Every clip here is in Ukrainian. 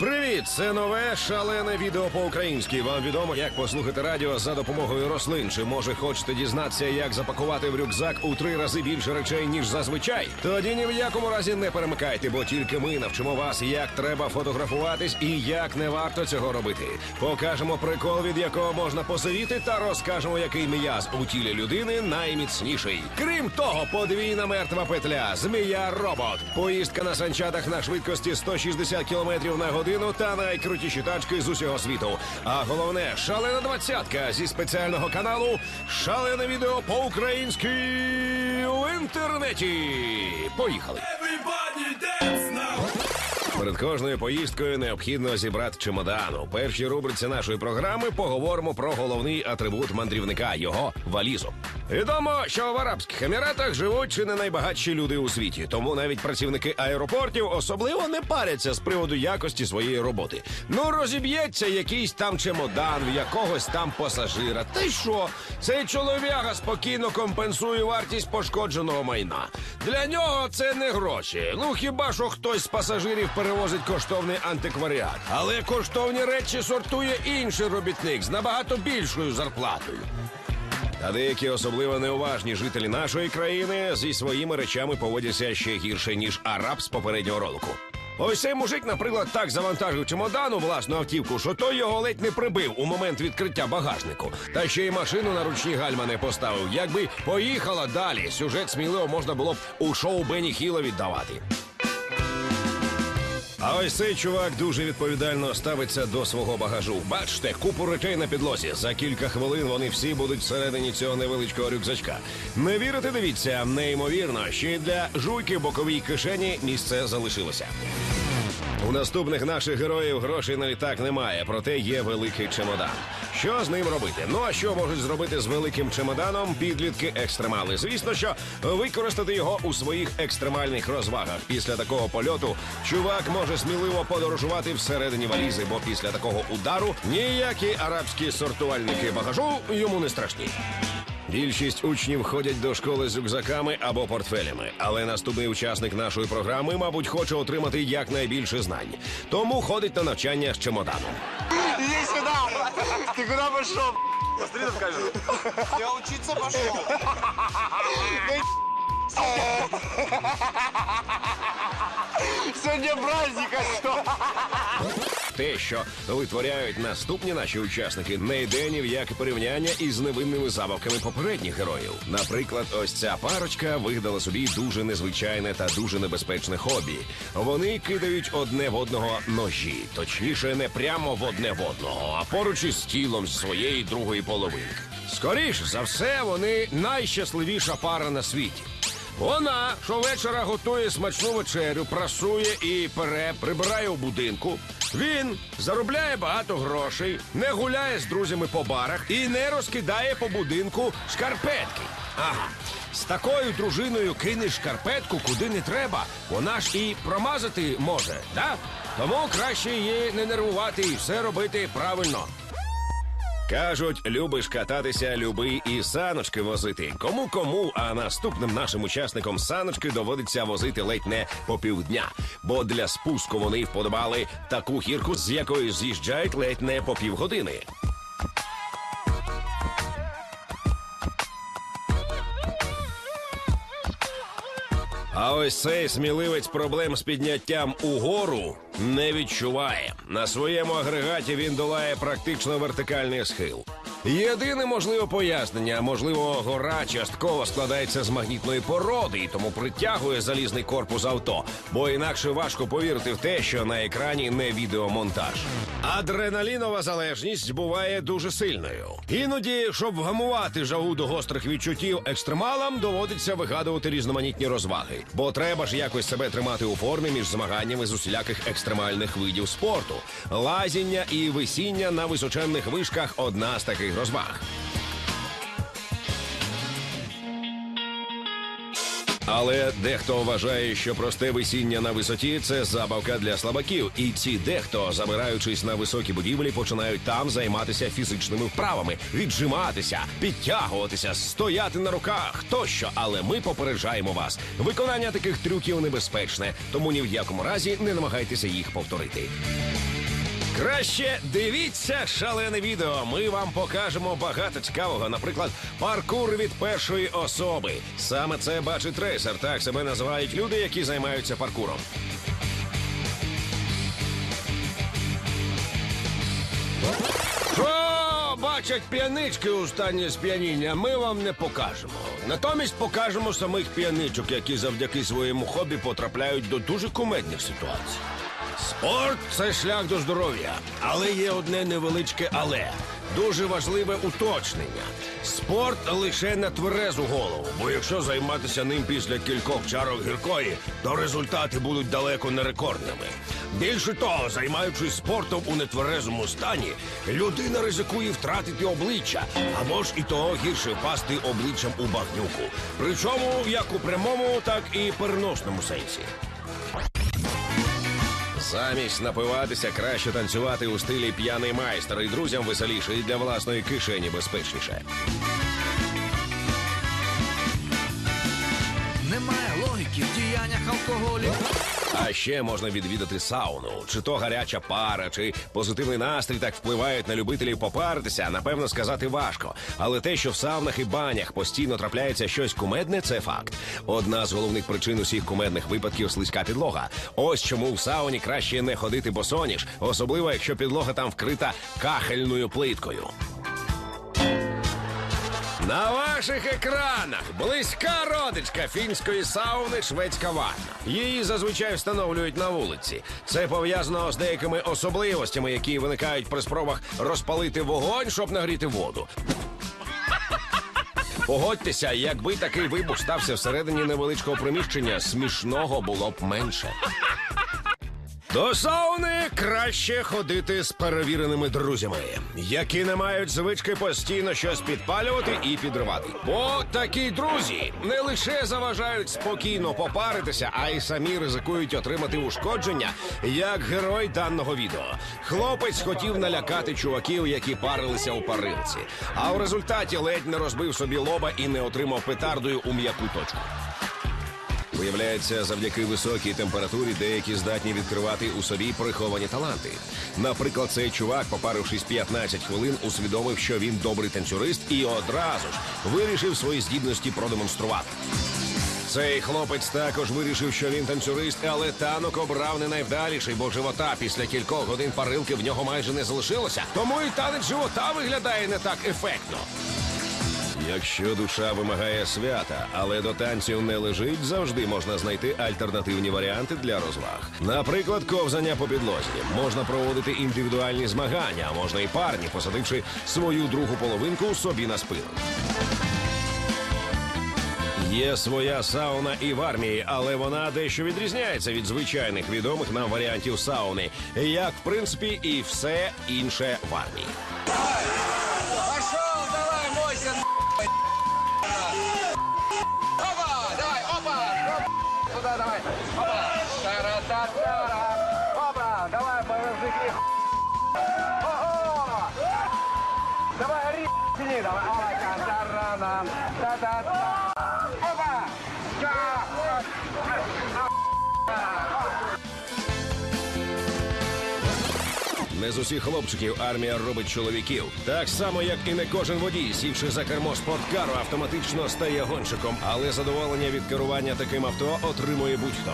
Привіт! Це нове шалене відео по-українськи. Вам відомо, як послухати радіо за допомогою рослин. Чи може хочете дізнатися, як запакувати в рюкзак у три рази більше речей, ніж зазвичай? Тоді ні в якому разі не перемикайте, бо тільки ми навчимо вас, як треба фотографуватись і як не варто цього робити. Покажемо прикол, від якого можна посивіти, та розкажемо, який м'яз у тілі людини найміцніший. Крім того, подвійна мертва петля, змія робот, поїздка на санчатах на швидкості 160 км на годину та найкрутіші тачки з усього світу. А головне, шалена двадцятка зі спеціального каналу Шалене відео по-українськи в інтернеті. Поїхали! Перед кожною поїздкою необхідно зібрати чемодан. У першій рубриці нашої програми поговоримо про головний атрибут мандрівника його валізу. Відомо, що в Арабських Еміратах живуть чи не найбагатші люди у світі, тому навіть працівники аеропортів особливо не паряться з приводу якості своєї роботи. Ну розіб'ється якийсь там чемодан в якогось там пасажира. Та й що? Цей чолов'яга спокійно компенсує вартість пошкодженого майна. Для нього це не гроші. Ну хіба що хтось з пасажирів перевозить коштовний антикваріат. Але коштовні речі сортує інший робітник з набагато більшою зарплатою. Та деякі особливо неуважні жителі нашої країни зі своїми речами поводяться ще гірше, ніж араб з попереднього ролику. Ось цей мужик, наприклад, так завантажив чемодан у власну автівку, що той його ледь не прибив у момент відкриття багажнику. Та ще й машину на ручні гальма не поставив. Якби поїхала далі, сюжет сміливо можна було б у шоу Бенні Хіла віддавати. А ось цей чувак дуже відповідально ставиться до свого багажу. Бачите, купу речей на підлозі. За кілька хвилин вони всі будуть всередині цього невеличкого рюкзачка. Не вірите, дивіться, неймовірно, ще й для жуйки в боковій кишені місце залишилося. У наступних наших героїв грошей на літак немає, проте є великий чемодан. Що з ним робити? Ну а що можуть зробити з великим чемоданом підлітки екстремали? Звісно, що використати його у своїх екстремальних розвагах. Після такого польоту чувак може сміливо подорожувати всередині валізи, бо після такого удару ніякі арабські сортувальники багажу йому не страшні. Більшість учнів ходять до школи з рюкзаками або портфелями, але наступний учасник нашої програми, мабуть, хоче отримати якнайбільше знань. Тому ходить на навчання з чемоданом. Иди сюда! Ты куда пошел? Смотри, там кажется. Я учиться пошел. Сегодня праздник, а что? Те, що витворяють наступні наші учасники, не йде ні в яке порівняння із невинними забавками попередніх героїв. Наприклад, ось ця парочка вигадала собі дуже незвичайне та дуже небезпечне хобі. Вони кидають одне в одного ножі, точніше, не прямо в одне в одного, а поруч із тілом своєї другої половинки. Скоріш за все, вони найщасливіша пара на світі. Вона щовечора готує смачну вечерю, прасує і пере, прибирає у будинку. Він заробляє багато грошей, не гуляє з друзями по барах і не розкидає по будинку шкарпетки. Ага. З такою дружиною кинеш шкарпетку куди не треба. Вона ж і промазати може, да? Тому краще її не нервувати і все робити правильно. Кажуть, любиш кататися, люби і саночки возити. Кому кому, а наступним нашим учасникам саночки доводиться возити ледь не по півдня. Бо для спуску вони вподобали таку гірку, з якої з'їжджають ледь не по півгодини. А ось цей сміливець проблем з підняттям угору не відчуває. На своєму агрегаті він долає практично вертикальний схил. Єдине можливе пояснення, можливо, гора частково складається з магнітної породи і тому притягує залізний корпус авто, бо інакше важко повірити в те, що на екрані не відеомонтаж. Адреналінова залежність буває дуже сильною. Іноді, щоб вгамувати жагу до гострих відчуттів, екстремалам доводиться вигадувати різноманітні розваги, бо треба ж якось себе тримати у формі між змаганнями з усіляких екстремальних видів спорту. Лазіння і висіння на височенних вишках одна з таких розваг. Але дехто вважає, що просте висіння на висоті це забавка для слабаків, і ці дехто, забираючись на високі будівлі, починають там займатися фізичними вправами, віджиматися, підтягуватися, стояти на руках тощо. Але ми попереджаємо вас. Виконання таких трюків небезпечне, тому ні в якому разі не намагайтеся їх повторити. Краще дивіться шалене відео. Ми вам покажемо багато цікавого. Наприклад, паркур від першої особи. Саме це бачить трейсер. Так себе називають люди, які займаються паркуром. Бачать п'янички у стані сп'яніння, ми вам не покажемо. Натомість покажемо самих п'яничок, які завдяки своєму хобі потрапляють до дуже кумедних ситуацій. Спорт це шлях до здоров'я, але є одне невеличке але. Дуже важливе уточнення. Спорт лише на тверезу голову, бо якщо займатися ним після кількох чарок гіркої, то результати будуть далеко не рекордними. Більше того, займаючись спортом у нетверезому стані, людина ризикує втратити обличчя або ж і того гірше впасти обличчям у багнюку. Причому як у прямому, так і переносному сенсі. Замість напиватися краще танцювати у стилі п'яний майстер і друзям веселіше і для власної кишені безпечніше. Немає логіки в діяннях алкоголю. А ще можна відвідати сауну. Чи то гаряча пара, чи позитивний настрій так впливають на любителів попаритися, напевно, сказати важко. Але те, що в саунах і банях постійно трапляється щось кумедне, це факт. Одна з головних причин усіх кумедних випадків слизька підлога. Ось чому в сауні краще не ходити босоніж, особливо якщо підлога там вкрита кахельною плиткою. На ваших екранах близька родичка фінської сауни шведська ванна. Її зазвичай встановлюють на вулиці. Це пов'язано з деякими особливостями, які виникають при спробах розпалити вогонь, щоб нагріти воду. Погодьтеся, якби такий вибух стався всередині невеличкого приміщення, смішного було б менше. До сауни краще ходити з перевіреними друзями, які не мають звички постійно щось підпалювати і підривати. Бо такі друзі не лише заважають спокійно попаритися, а й самі ризикують отримати ушкодження, як герой даного відео. Хлопець хотів налякати чуваків, які парилися у парилці, а в результаті ледь не розбив собі лоба і не отримав петардою у м'яку точку. Виявляється, завдяки високій температурі деякі здатні відкривати у собі приховані таланти. Наприклад, цей чувак, попарившись 15 хвилин, усвідомив, що він добрий танцюрист, і одразу ж вирішив свої здібності продемонструвати. Цей хлопець також вирішив, що він танцюрист, але танок обрав не найвдаліший, бо живота після кількох годин парилки в нього майже не залишилося. Тому і танець живота виглядає не так ефектно. Якщо душа вимагає свята, але до танців не лежить, завжди можна знайти альтернативні варіанти для розваг. Наприклад, ковзання по підлозі. Можна проводити індивідуальні змагання, а можна і парні, посадивши свою другу половинку собі на спину. Є своя сауна і в армії, але вона дещо відрізняється від звичайних відомих нам варіантів сауни, як в принципі і все інше в армії. туда, давай. Опа. Тара -та -тара. Опа, давай, поверзыхи. Ого! Давай, ри, давай. Опа, тарана. Та-та-та. Не з усіх хлопчиків армія робить чоловіків. Так само, як і не кожен водій, сівши за кермо спорткару, автоматично стає гонщиком, але задоволення від керування таким авто отримує будь-хто.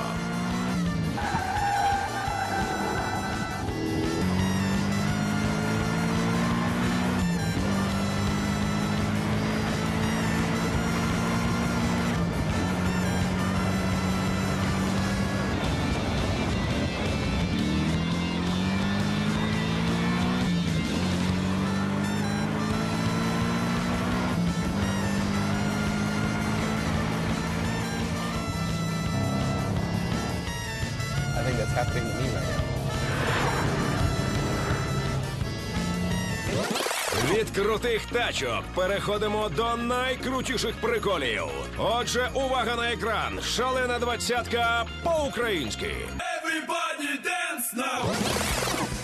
Крутих тачок переходимо до найкрутіших приколів. Отже, увага на екран. Шалена двадцятка по-українськи. Everybody dance now.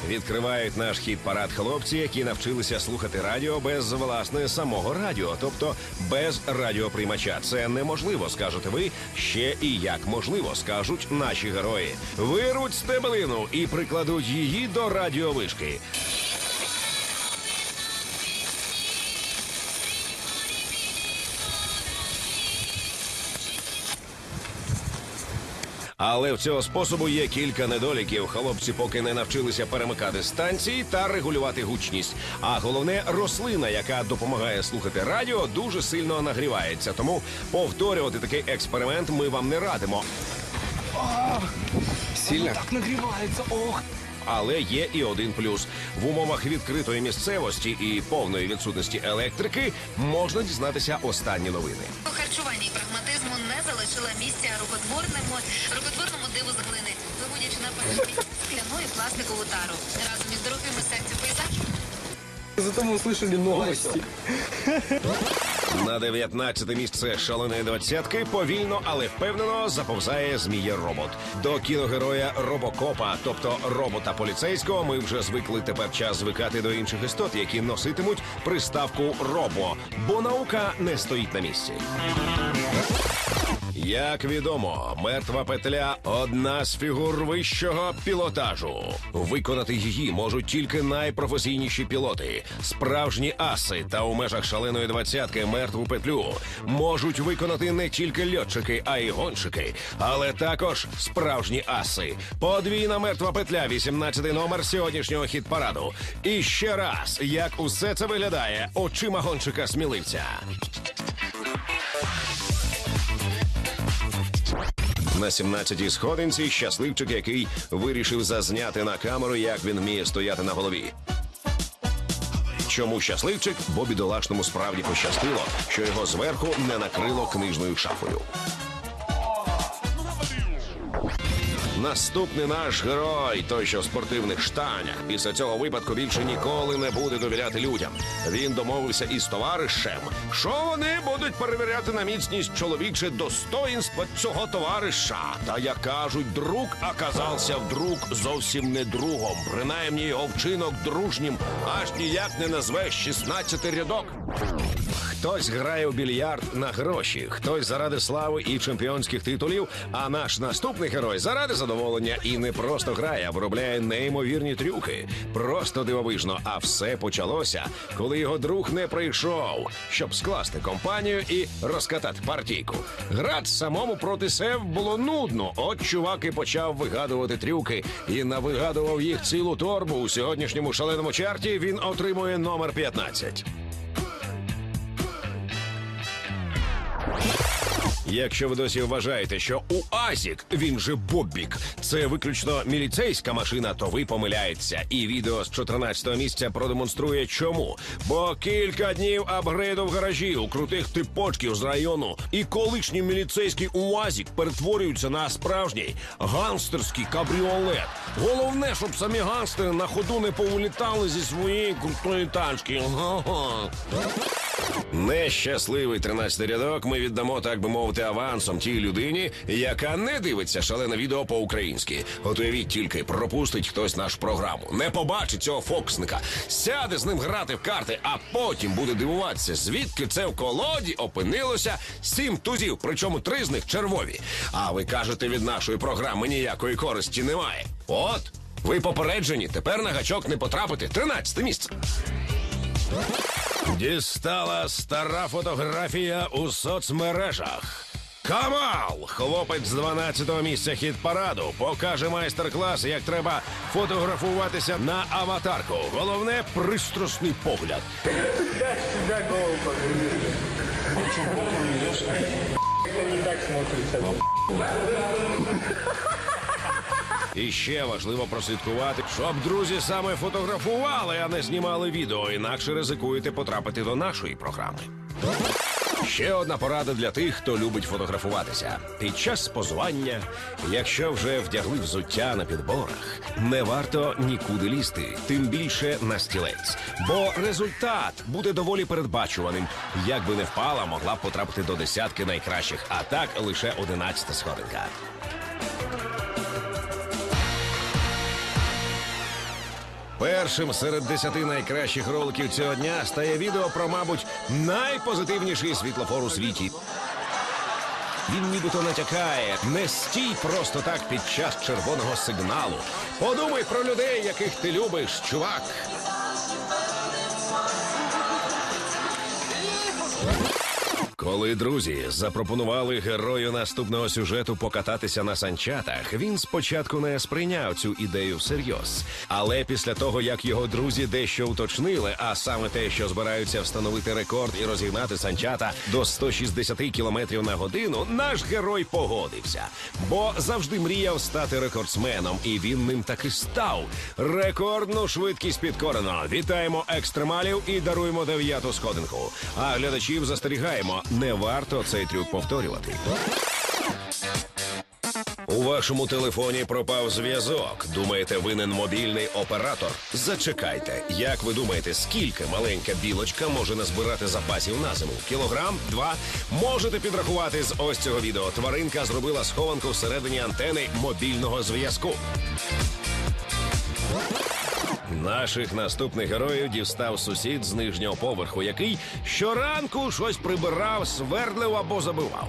Відкривають наш хіт парад хлопці, які навчилися слухати радіо без власне самого радіо, тобто без радіоприймача. Це неможливо, скажете ви. Ще і як можливо, скажуть наші герої. Вируть стебелину і прикладуть її до радіовишки. Але в цього способу є кілька недоліків. Хлопці поки не навчилися перемикати станції та регулювати гучність. А головне, рослина, яка допомагає слухати радіо, дуже сильно нагрівається. Тому повторювати такий експеримент ми вам не радимо. Сильно? Так нагрівається, ох. Але є і один плюс: в умовах відкритої місцевості і повної відсутності електрики можна дізнатися останні новини. У харчуванні і прагматизму не залишила місця рукотворному, рукотворному диву з глини, виводячи на перший місце скляну і пластикову тару. Разом із дорогими серцю пейзажу Зато мы услышали новости. На 19 місце шаленої двадцятки повільно, але впевнено заповзає змія робот. До кіногероя робокопа, тобто робота поліцейського, ми вже звикли тепер час звикати до інших істот, які носитимуть приставку робо, бо наука не стоїть на місці. Як відомо, мертва петля одна з фігур вищого пілотажу. Виконати її можуть тільки найпрофесійніші пілоти, справжні аси та у межах шаленої двадцятки мертву петлю можуть виконати не тільки льотчики, а й гонщики, але також справжні аси. Подвійна мертва петля, 18 номер сьогоднішнього хіт параду. І ще раз, як усе це виглядає очима гонщика сміливця. На 17-й сходинці щасливчик, який вирішив зазняти на камеру, як він вміє стояти на голові. Чому щасливчик? Бо бідолашному справді пощастило, що його зверху не накрило книжною шафою. Наступний наш герой, той, що в спортивних штанях, після цього випадку більше ніколи не буде довіряти людям. Він домовився із товаришем, що вони будуть перевіряти на міцність чоловіче достоїнства цього товариша. Та як кажуть, друг оказався вдруг зовсім не другом. Принаймні його вчинок дружнім аж ніяк не назвеш 16 рядок. Хтось грає у більярд на гроші, хтось заради слави і чемпіонських титулів. А наш наступний герой заради задоволення і не просто грає, а виробляє неймовірні трюки. Просто дивовижно. А все почалося, коли його друг не прийшов, щоб скласти компанію і розкатати партійку. Грати самому проти сев було нудно. От чувак і почав вигадувати трюки і навигадував їх цілу торбу. У сьогоднішньому шаленому чарті він отримує номер 15. Якщо ви досі вважаєте, що у Азік він же Боббік, це виключно міліцейська машина, то ви помиляєтеся. І відео з 14-го місця продемонструє чому. Бо кілька днів апгрейду в гаражі у крутих типочків з району, і колишній міліцейський УАЗік перетворюються на справжній гангстерський кабріолет. Головне, щоб самі гангстери на ходу не повилітали зі своєї крутої тачки. Га-га. Нещасливий 13 рядок ми віддамо, так би мовити, авансом тій людині, яка не дивиться шалене відео по-українськи. От уявіть тільки, пропустить хтось нашу програму, не побачить цього фокусника, сяде з ним грати в карти, а потім буде дивуватися, звідки це в колоді опинилося сім тузів, причому три з них червові. А ви кажете, від нашої програми ніякої користі немає. От, ви попереджені, тепер на гачок не потрапити. 13 місце. Дістала стара фотографія у соцмережах. Камал, хлопець з 12-го місця хіт параду, покаже майстер-клас, як треба фотографуватися на аватарку. Головне пристрасний погляд. І ще важливо прослідкувати, щоб друзі саме фотографували, а не знімали відео, інакше ризикуєте потрапити до нашої програми. Ще одна порада для тих, хто любить фотографуватися. Під час позування, якщо вже вдягли взуття на підборах, не варто нікуди лізти, тим більше на стілець. Бо результат буде доволі передбачуваним. Як би не впала, могла б потрапити до десятки найкращих, а так лише одинадцята сходинка. Першим серед десяти найкращих роликів цього дня стає відео про, мабуть, найпозитивніший світлофор у світі. Він нібито натякає, не стій просто так під час червоного сигналу. Подумай про людей, яких ти любиш, чувак. Коли друзі запропонували герою наступного сюжету покататися на санчатах, він спочатку не сприйняв цю ідею всерйоз. Але після того, як його друзі дещо уточнили, а саме те, що збираються встановити рекорд і розігнати санчата до 160 км на годину, наш герой погодився, бо завжди мріяв стати рекордсменом, і він ним таки став. Рекордну швидкість підкорено. Вітаємо екстремалів і даруємо дев'яту сходинку. А глядачів застерігаємо, не варто цей трюк повторювати. У вашому телефоні пропав зв'язок. Думаєте, винен мобільний оператор? Зачекайте. Як ви думаєте, скільки маленька білочка може назбирати запасів на зиму? Кілограм? Два? Можете підрахувати з ось цього відео. Тваринка зробила схованку всередині антени мобільного зв'язку. Наших наступних героїв дістав сусід з нижнього поверху, який щоранку щось прибирав, свердлив або забивав.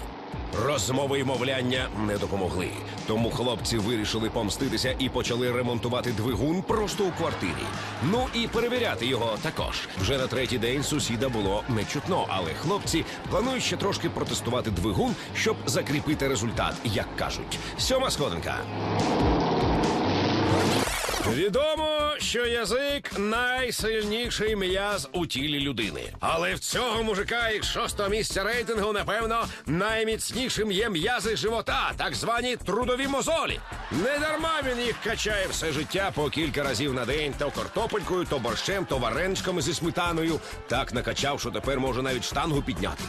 Розмови й мовляння не допомогли. Тому хлопці вирішили помститися і почали ремонтувати двигун просто у квартирі. Ну і перевіряти його також. Вже на третій день сусіда було не чутно, але хлопці планують ще трошки протестувати двигун, щоб закріпити результат, як кажуть. Сьома сходинка. Відомо, що язик найсильніший м'яз у тілі людини. Але в цього мужика із шостого місця рейтингу, напевно, найміцнішим є м'язи живота, так звані трудові мозолі. Не дарма він їх качає все життя по кілька разів на день, то картопелькою, то борщем, то вареничками зі сметаною. Так накачав, що тепер може навіть штангу підняти.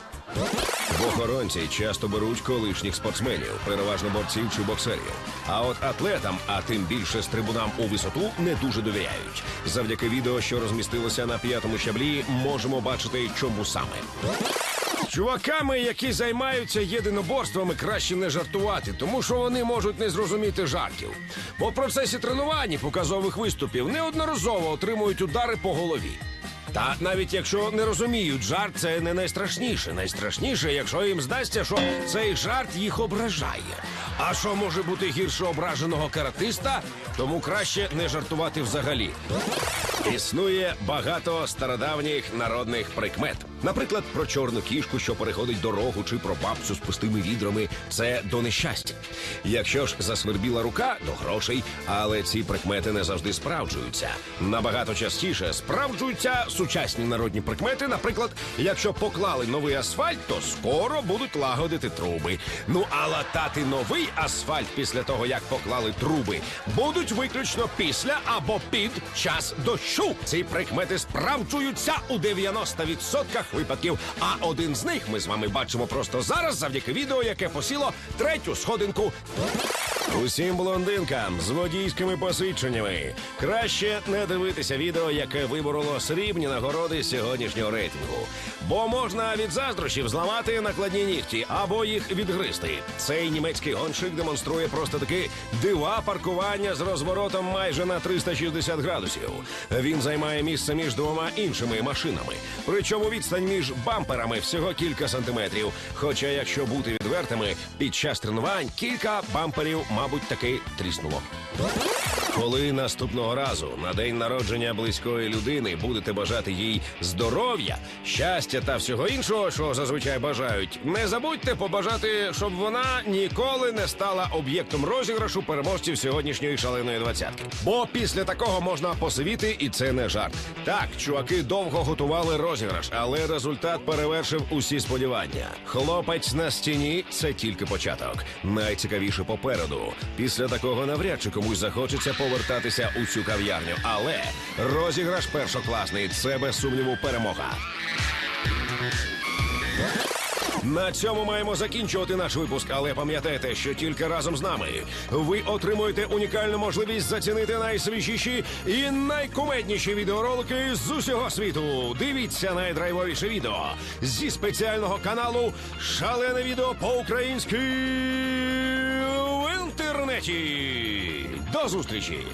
В охоронці часто беруть колишніх спортсменів, переважно борців чи боксерів. А от атлетам, а тим більше стрибунам у висоту, не дуже довіряють. Завдяки відео, що розмістилося на п'ятому щаблі, можемо бачити, чому саме. Чуваками, які займаються єдиноборствами, краще не жартувати, тому що вони можуть не зрозуміти жартів. Бо в процесі тренувань і показових виступів неодноразово отримують удари по голові. Та навіть якщо не розуміють, жарт це не найстрашніше. Найстрашніше, якщо їм здасться, що цей жарт їх ображає. А що може бути гірше ображеного каратиста, тому краще не жартувати взагалі. Існує багато стародавніх народних прикмет. Наприклад, про чорну кішку, що переходить дорогу, чи про бабцю з пустими відрами. Це до нещастя. Якщо ж засвербіла рука, до грошей, але ці прикмети не завжди справджуються. Набагато частіше справджуються сучасні народні прикмети. Наприклад, якщо поклали новий асфальт, то скоро будуть лагодити труби. Ну а латати новий асфальт після того, як поклали труби, будуть виключно після або під час дощу. Ці прикмети справджуються у 90% випадків. А один з них ми з вами бачимо просто зараз, завдяки відео, яке посіло третю сходинку. Усім блондинкам з водійськими посвідченнями краще не дивитися відео, яке вибороло срібні нагороди сьогоднішнього рейтингу. Бо можна від заздрощів зламати накладні нігті або їх відгризти. Цей німецький гонщик демонструє просто таки дива паркування з розворотом майже на 360 градусів. Він займає місце між двома іншими машинами. Причому відстань між бамперами всього кілька сантиметрів. Хоча, якщо бути відвертими, під час тренувань кілька бамперів, мабуть, таки тріснуло. Коли наступного разу на день народження близької людини будете бажати їй здоров'я, щастя та всього іншого, що зазвичай бажають, не забудьте побажати, щоб вона ніколи не стала об'єктом розіграшу переможців сьогоднішньої шаленої двадцятки. Бо після такого можна посивіти, і це не жарт. Так, чуваки довго готували розіграш, але результат перевершив усі сподівання. Хлопець на стіні це тільки початок. Найцікавіше попереду. Після такого навряд чи комусь захочеться повертатися у цю кав'ярню. Але розіграш першокласний це без сумніву перемога. На цьому маємо закінчувати наш випуск, але пам'ятайте, що тільки разом з нами ви отримуєте унікальну можливість зацінити найсвіжіші і найкумедніші відеоролики з усього світу. Дивіться найдрайвовіше відео зі спеціального каналу Шалене відео по-українськи в інтернеті. До зустрічі!